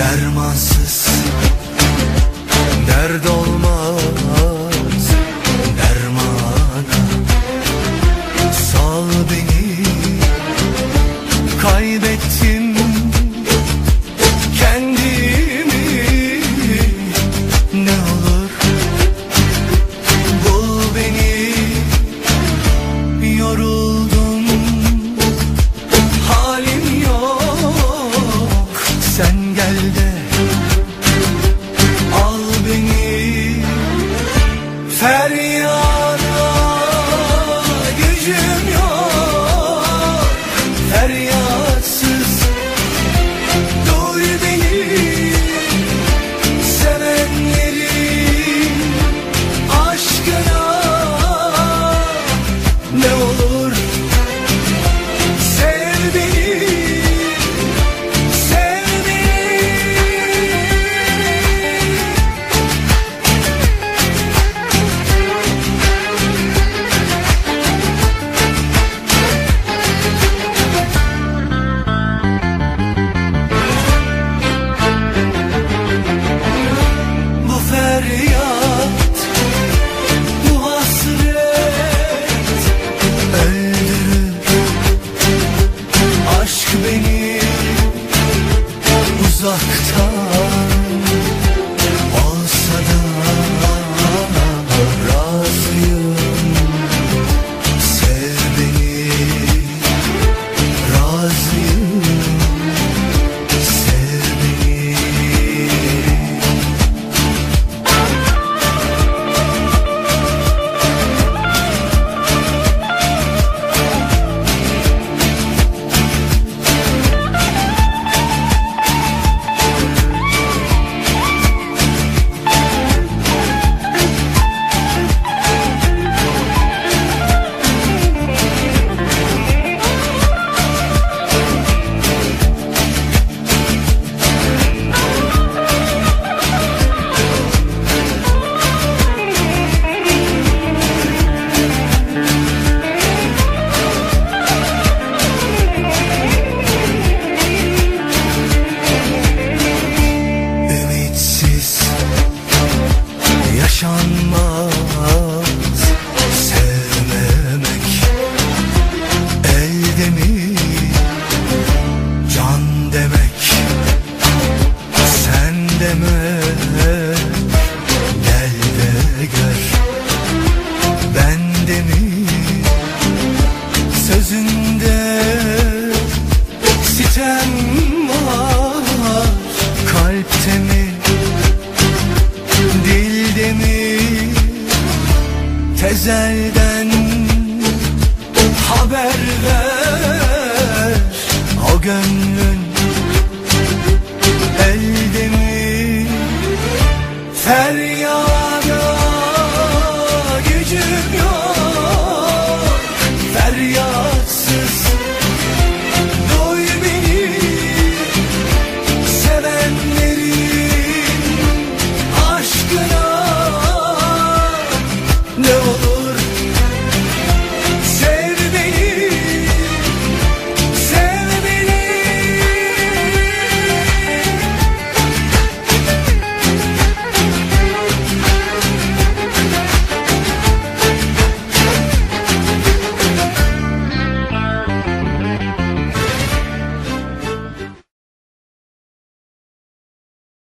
Dermansız. Dert olmaz. Sen gel de feryat. Bu hasret öldürür. Aşk beni uzaktan utanmaz ezelden haber ver. O gönlün elde mi feryat